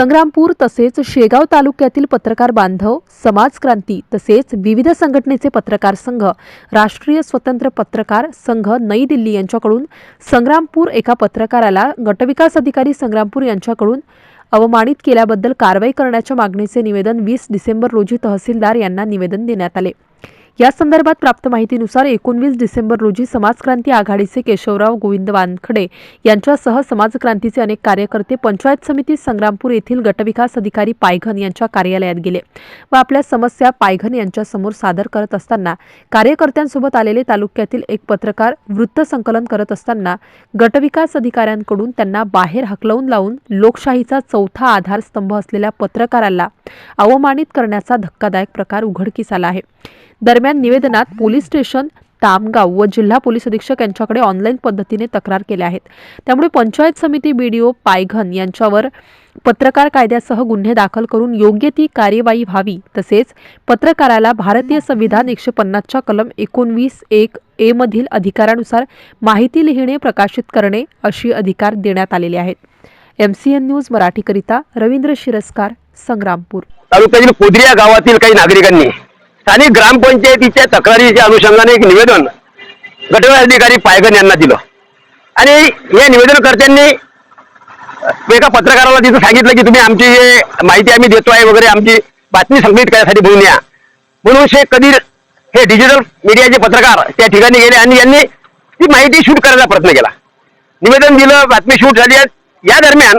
संग्रामपूर तसेच शेगाव तालुक्यातील पत्रकार बांधव समाजक्रांती तसेच विविध संघटनेचे पत्रकार संघ राष्ट्रीय स्वतंत्र पत्रकार संघ नई दिल्ली यांच्याकडून संग्रामपूर एका पत्रकाराला गटविकास अधिकारी संग्रामपूर यांच्याकडून अवमानित केल्याबद्दल कारवाई करण्याच्या मागणीचे निवेदन वीस डिसेंबर रोजी तहसीलदार यांना निवेदन देण्यात आले. या संदर्भात प्राप्त माहितीनुसार एकोणवीस डिसेंबर रोजी समाजक्रांती आघाडीचे केशवराव गोविंद वानखडे यांच्यासह समाजक्रांतीचे अनेक कार्यकर्ते पंचायत समिती संग्रामपूर येथील गटविकास अधिकारी पायघन यांच्या कार्यालयात गेले व आपल्या समस्या पायघन यांच्यासमोर सादर करत असताना कार्यकर्त्यांसोबत आलेले तालुक्यातील एक पत्रकार वृत्त संकलन करत असताना गटविकास अधिकाऱ्यांकडून त्यांना बाहेर हकलवून लावून लोकशाहीचा चौथा आधारस्तंभ असलेल्या पत्रकाराला अवमानित करण्याचा धक्कादायक प्रकार उघडकीस आला आहे. दरम्यान निवेदनात पोलीस स्टेशन तामगाव व जिल्हा पोलीस अधीक्षक यांच्याकडे ऑनलाईन पद्धतीने तक्रार केल्या आहेत. त्यामुळे पंचायत समिती बीडीओ पायघन यांच्यावर पत्रकार कायद्यासह गुन्हे दाखल करून योग्य ती कार्यवाही व्हावी तसेच पत्रकाराला भारतीय संविधान एकशे पन्नासच्या कलम एकोणवीस एक ए मधील अधिकारानुसार माहिती लिहिणे प्रकाशित करणे अशी अधिकार देण्यात आलेले आहेत. एम सी एन न्यूज मराठीकरिता रवींद्र शिरस्कार संग्रामपूर. तालुक्यातील कोदरिया गावातील काही नागरिकांनी स्थानिक ग्रामपंचायतीच्या तक्रारीच्या अनुषंगाने एक निवेदन गटविकास अधिकारी पायगन यांना दिलं. आणि या निवेदनकर्त्यांनी एका पत्रकाराला तिथं सांगितलं की तुम्ही आमची हे माहिती आम्ही देतो आहे वगैरे आमची बातमी संकलित करण्यासाठी बोलून या. म्हणून शेख कदीर हे डिजिटल मीडियाचे पत्रकार त्या ठिकाणी गेले आणि यांनी ती माहिती शूट करायचा प्रयत्न केला. निवेदन दिलं बातमी शूट झाली या दरम्यान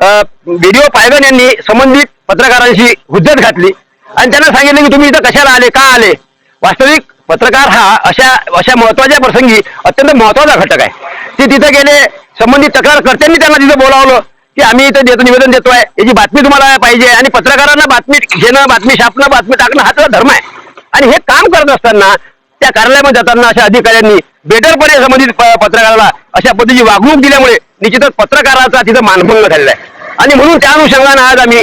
व्हिडिओ पायगन यांनी संबंधित पत्रकारांशी हुज्जत घातली. आणि त्यांना सांगितलं की तुम्ही इथं कशाला आले? का आले? वास्तविक पत्रकार हा अशा अशा महत्त्वाच्या प्रसंगी अत्यंत महत्त्वाचा घटक आहे. ते तिथं गेले संबंधित तक्रारकर्त्यांनी त्यांना तिथं बोलावलं की आम्ही इथं देतो निवेदन देतोय याची बातमी तुम्हाला पाहिजे आणि पत्रकारांना बातमी घेणं बातमी छापणं बातमी टाकणं हा त्याचा धर्म आहे. आणि हे काम करत असताना त्या कार्यालयामध्ये जाताना अशा अधिकाऱ्यांनी बेटरपणे संबंधित पत्रकाराला अशा पद्धतीची वागणूक दिल्यामुळे निश्चितच पत्रकाराचा तिथं मानभंग झालेला आहे. आणि म्हणून त्या अनुषंगानं आज आम्ही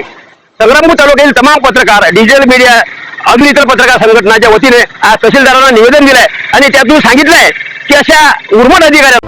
संग्रामपूर तालुक्यातील तमाम पत्रकार डिजिटल मीडिया अग्नि इतर पत्रकार संघटनाच्या वतीने आज तहसीलदारांना निवेदन दिलंय. आणि त्यातून सांगितलंय की अशा उर्मट अधिकाऱ्या